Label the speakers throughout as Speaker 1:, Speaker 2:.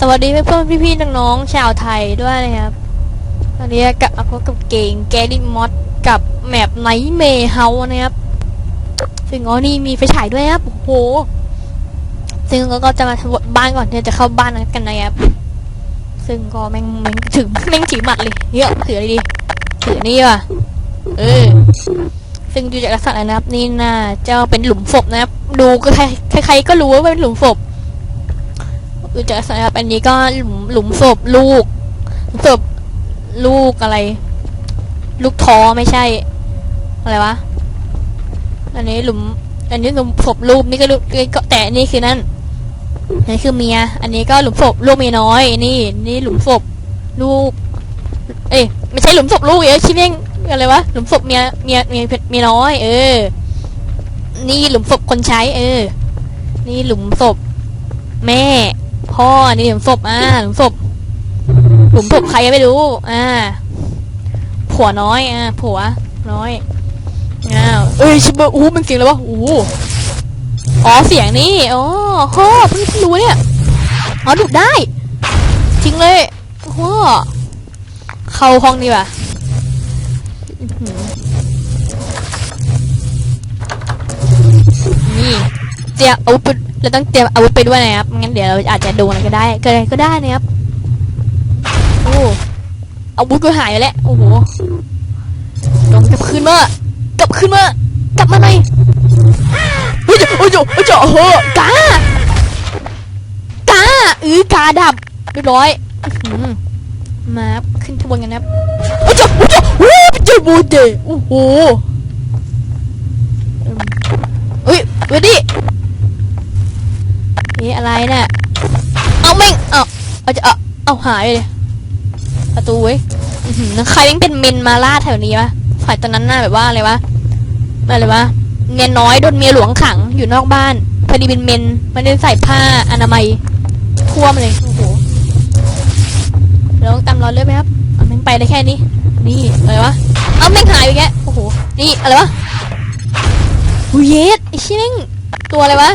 Speaker 1: สวัสดีเพื่อนๆพี่ๆน้องๆชาวไทยด้วยนะครับตอนนี้กลับมาพบกับเก่งแกดิมอดกับแมปไนท์เมเฮานะครับซึ่งอ๋อนี่มีไฟฉายด้วยนะครับโอ้โหซึ่งก็จะมาทำบทบ้านก่อนที่จะเข้าบ้านกันนะครับซึ่งก็แม่งแม่งถือแม่งถือหมัดเลยเฮ้ยถืออะไรดีถือนี่ว่ะเออซึ่งดูจากลักษณะนะครับนี่น่าจะเป็นหลุมศพนะครับ ดูก็ใครใครก็รู้ว่าเป็นหลุมศพ ดูจากลักษณะครับอันนี้ก็หลุมหลุมศพลูกหลุมศพลูกอะไร ลูกท้อไม่ใช่ อะไรวะ อันนี้หลุม อันนี้หลุมศพลูกนี่ก็ลูกแต่อันนี่คือนั่นอันนี้คือเมีย อันนี้ก็หลุมศพลูกเมียน้อย นี่ นี่หลุมศพลูก เอ้ยไม่ใช่หลุมศพลูกเอ้ยชิเม่งอะไรวะ หลุมศพเมีย เมีย เมียเมียน้อย เออ นี่หลุมศพคนใช้ เออ นี่หลุมศพแม่ พ่อ นี่หลุมศพอ่าหลุมศพหลุมศพใครไม่รู้ อ่า ผัวน้อย อ่า ผัวน้อยอ้าวเอ้ยชิบะอู้มันเสียงอะไรวะอู้อ๋อเสียงนี่อ๋อฮ่อเพิ่งรู้เนี่ยอ๋อดูดได้จริงเลยฮ่อเข้าห้องดีกว่าอื้อหือนี่ เตรียมอาวุธไปเราต้องเตรียมอาวุธไปด้วยนะครับไม่งั้นเดี๋ยวเราอาจจะโดนอะไรก็ได้เกิดอะไรก็ได้นะครับโอ้อาวุธก็หายไปแล้วโอ้โหลงกลับคืนมากลับคืนมากลับมาหน่อยเฮ้ยโอ้ยโอ้ยโอ้โหกากาอือกาดับเรียบร้อยมาขึ้นขบวนกันนะครับโอ้ยโอ้ยโอ้ยเจ้าบูเดโอ้โหอืมเฮ้ยเวด นี่อะไรเนี่ยเอาแม่งเอาเอาจะเอาเอาหายไปเลยประตูเว้ยใครแม่งเป็นเมนมาล่าแถวนี้วะฝ่ายตอนนั้นน่าแบบว่าอะไรวะอะไรวะเมียน้อยโดนเมียหลวงขังอยู่นอกบ้านพอดีเป็นเมนไม่ได้ใส่ผ้าอนามัยท่วมเลยโอ้โหเราต้องตามรอยเลือดไหมครับเอาแม่งไปได้แค่นี้ นี่อะไรวะเอาแม่งหายไปแกโอ้โหนี่อะไรวะหูเยสไอ้ชิ่งตัวอะไรวะ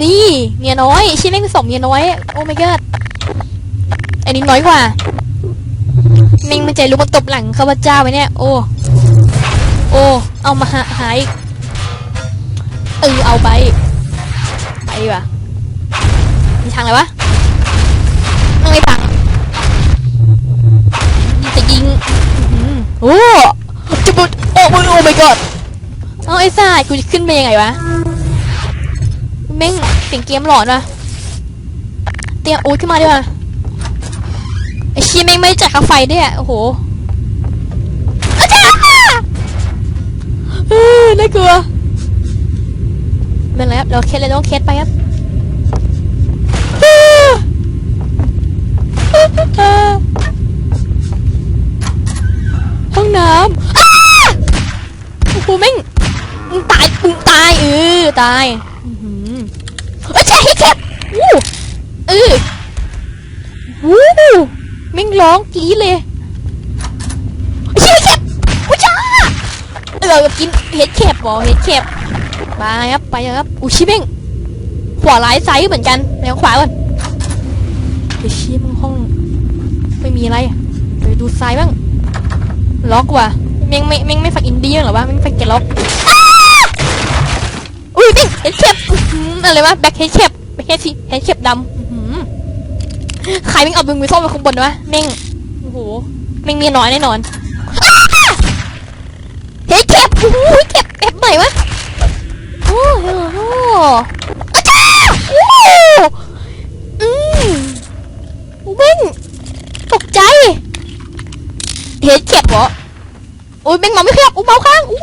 Speaker 1: นี่เมียน้อยชิ้นแม่งสมเมียน้อย โอ้ my god อันนี้น้อยกว่าแม่งมันใจรู้มาตบหลังข้าพเจ้าไว้เนี่ย โอ้ โอ้ เอามาหาหายเออเอาไป ไปดีกว่ามีทางอะไรวะไม่พังจะยิงโอ้จะบุดโอ้โอ้ my god เอาไอ้ซ่ากูจะขึ้นไปยังไงวะ ม่งเสียงเกมหลอนวะเตรียมอูดขึ้นมาดีกว่าไอชีแม่งไม่จ่ายค่าไฟด้วยอโอ้โหอาจาเออน่ากลัวเป็นไรครับเราเคสเลยต้องเคสไปครับห้องน้ำอ้าโอ้โหแม่งมึงตายตายเออตาย อ้ยใช่ให้เก็บวู้เออวู้แม่งร้องกรี๊ดเลยใช่เก็บอุ้ยจ้าเออกินเห็ดเข็บบ่เห็ดเข็บไปครับไปครับอุ้ยชิเม่งขวาหลายไซส์เหมือนกันไปทางขวาก่อนเฮ้ยชิมึงห้องไม่มีอะไรไปดูซ้ายบ้างล็อกว่ะแม่งไม่แม่งไม่ฝักอินดี้หรอวะแม่งฝักแกล็อกอ ยเห็นเข็บอะไรวะแบ็คเฮดเข็บแบ็คเฮดสีเฮดเข็บดำใครแม่งเอาบึงไปซ่อนไว้ข้างบนวะแม่งโอ้โหแม่งมีน้อยแน่นอนเฮดเข็บโอ้โหเข็บเจ็บไหนวะโอ้โหอาจารย์โอ้อืมแม่งตกใจเฮดเข็บเหรอโอ้ยแม่งเมาไม่เข็บอู้เมาข้างอู้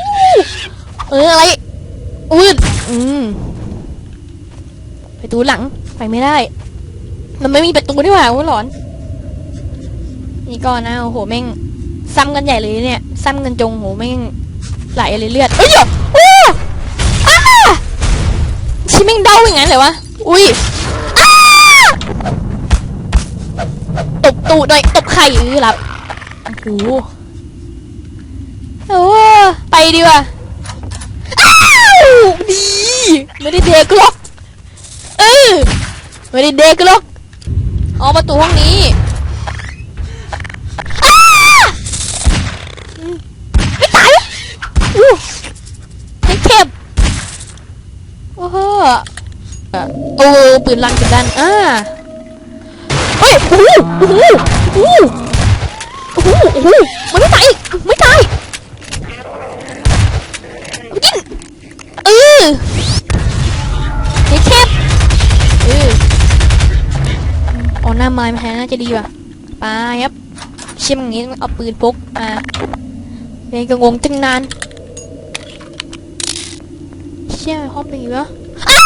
Speaker 1: เอออะไร อุ้ยอืมประตูหลัง ไม่ได้ มันไม่มีประตูนี่หว่าโอ้หลอน นี่ก่อนนะโอ้โหแม่งซ้ำกันใหญ่เลยเนี่ยซ้ำกันจงโหแม่งไหลเลยเลือดเอ้ยเดี๋ยวโอ้อ้าชิแม่งเดาอย่างนั้นเลยวะอุ้ยอ้าตบตูดหน่อยตบไข่เออหลับโอ้โหโอ้ไปดีกว่าอ้าวดีไม่ได้เด็กหรอกเออ ไม่ได้เด็กหรอกอ๋อประตูห้องนี้ไม่ตายอู้ไม่เข็บโอ้โหโอ้ปืนลังกดดันอ่าเฮ้ยโอ้โหโอ้โหโอ้โหโอ้โหมันไม่ตายอีกไม่ตายกินเออไม่เข็บเออ อ๋อ หน้าไม้มาแทนน่าจะดีว่ะไปครับ เชี่ยมอย่างงี้เอาปืนพกมาเรียนก็งงตั้งนานเชี่ยห้องเป็นไงวะอ้า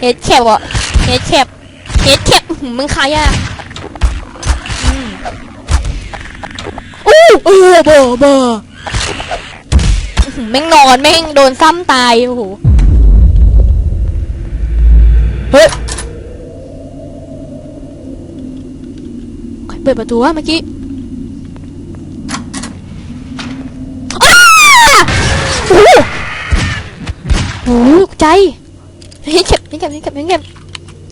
Speaker 1: เฮดแคบอะเฮดแคบเฮดแคบมึงขายอะอู้เออเบอเบอร์อื้อหือแม่งนอนแม่งโดนซ้ำตายโอ้โหเฮ้ย ใครเปิดประตูวะเมื่อกี้อ้าโอ้โหโอ้โหใจ เฮ็ดเก็บเฮ็ดเก็บเฮ็ดเก็บเฮ็ดเก็บ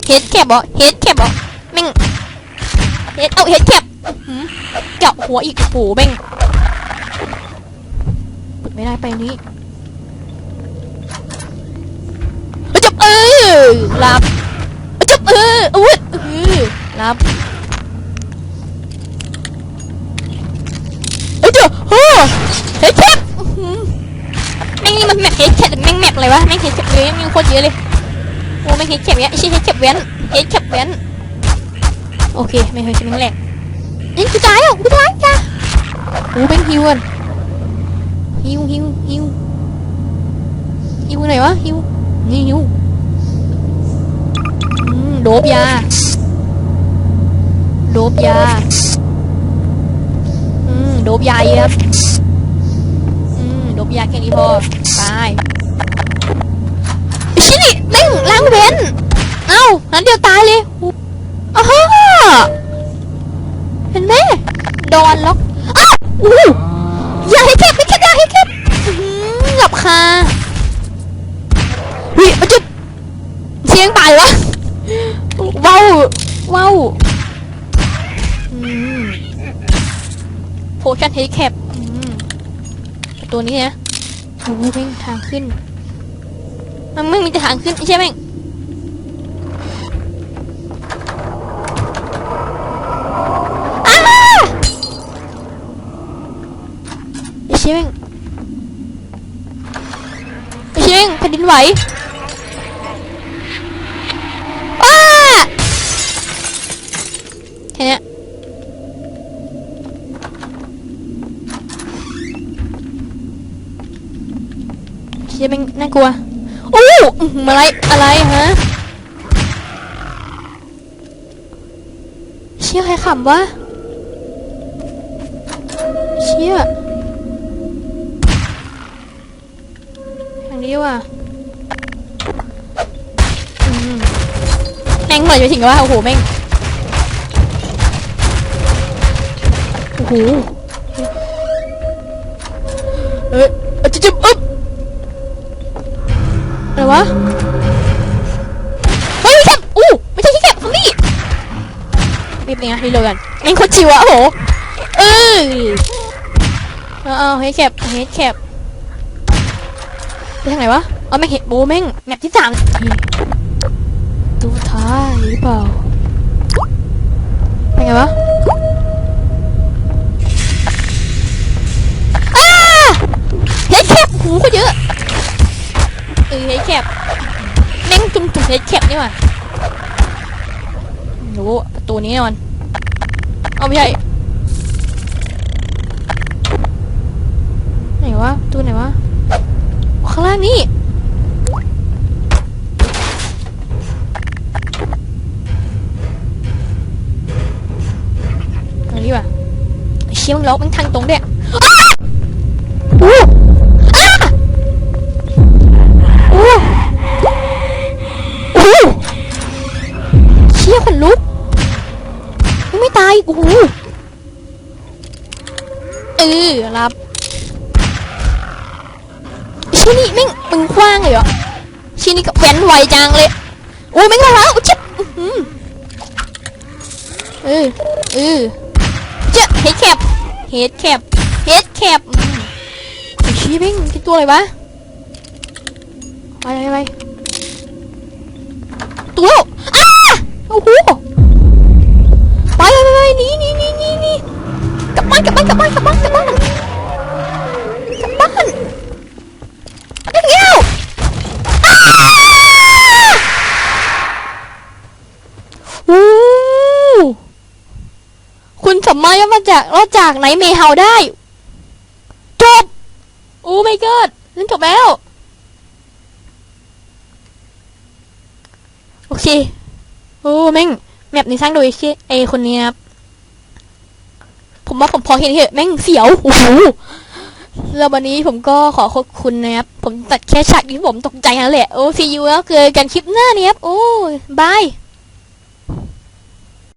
Speaker 1: เฮ็ดเก็บเหรอเฮ็ดเก็บเหรอแม่งเฮ็ดเอาเฮ็ดเก็บเจาะหัวอีกโอ้โหแม่งเปิดไม่ได้ไปนี้เฮ้ยจับเออรับเฮ้ยจับเอออุ้ยเออรับ เอ้ยเฮ้ยแคปแม่งนี่มันแมปเฮดแคปหรือแม่งแมปอะไรวะแม่งเฮดแคปเลยแม่งโคตรเยอะเลยโอ้แม่งเฮดแคปเนี้ยไอ้ชื่อเฮดแคปแว้นเฮดแคปแว้นโอเคไม่เคยใช่แม่งแหลกนี่กูตายอะกูตายจ้ะโอ้แม่งฮิวกันฮิวฮิวฮิวฮิวไหนวะฮิวนี่ฮิวโดบยาโดบยา ดบยาเยอะครับ อืมดบยาแค่นี้พอ ไปไอ้ชินี่เร่งล้างเว้น เอ้านั้นเดียวตายเลยอ้าวเห็นไหมดอนล็อก อ้าวอู้ยาให้เก็บไม่เก็บยาให้เก็บหลับคาเฮ้ยมันจะเสียงตายวะว้าวว้าว ชั่นเฮดแคปตัวนี้นะโอ้โหแม่งทางขึ้น มันไม่มีแต่ทางขึ้นใช่ไหมงอ้าไอ้เชี่ยแม่งไอ้เชี่ยแม่งแผ่นดินไหวอ้าแค่เนี้ย เชี่ยเป็นน่ากลัวอู้อื้อหือะไรอะไรฮะเชี่ยใครขำวะเชี่ยทางนี้ว่ะอืมแม่งเหมือนจะถึงว่าโอ้โหแม่งโอ้โหเอ้ยอะจิ๊บจิ๊บอึ๊บ อะไรวะ เฮ้ยไม่ใช่อู้ไม่ใช่ที่เก็บซอมบี้รีบเลยนะรีบเลยกันเอ็งโคตรชิวอะโอ้โหเออเอาเอาเฮดแคปเฮดแคปไปทางไหนวะเอาไม่งเห็นโบแม่งแมปที่สามตัวท้ายหรือเปล่าเป็นไงวะ เฮดแคปนี่หว่าโอ้ประตูนี้นอนเอาไม่ใช่ไหนวะประตูไหนวะข้างล่างนี่อันนี้ว่ะเชี่ยมันล็อกมันทางตรงเด้ว เออรับชี่ยนี่แม่งมึงคว้างเลยเหรอชี่ยนี่ก็แว้นไวจังเลยโอ้ยแม่งมาแล้วจิ๊บเออเออเจ๊เฮดแคปเฮดแคปเฮดแคปไอ้ชี้พิงคิดตัวอะไรวะไปไปไปตัวอ้าโอ้โหไปไปไปหนีหนีหนีหนีหนีกลับบ้านกลับบ้านกลับบ้านกลับบ้านกลับบ้านกลับบ้านไปเร็วอ้าโอ้ คุณสามารถรอดมา จากรอดจากไหนเมเฮาได้ จบ โอ้ไม่เกิดนั่นจบแล้ว โอเค โอ้แม่ง แมปนี้สร้างโดยเชไอคนนี้ครับ ผมว่าผมพอเห็นเหอะแม่งเสียว โอ้โหแล้ววันนี้ผมก็ขอขอบคุณนะครับ ผมตัดแค่ฉากที่ผมตกใจนั่นแหละ โอ้ซียูแล้วเจอกันคลิปหน้านี้ครับ โอ้บาย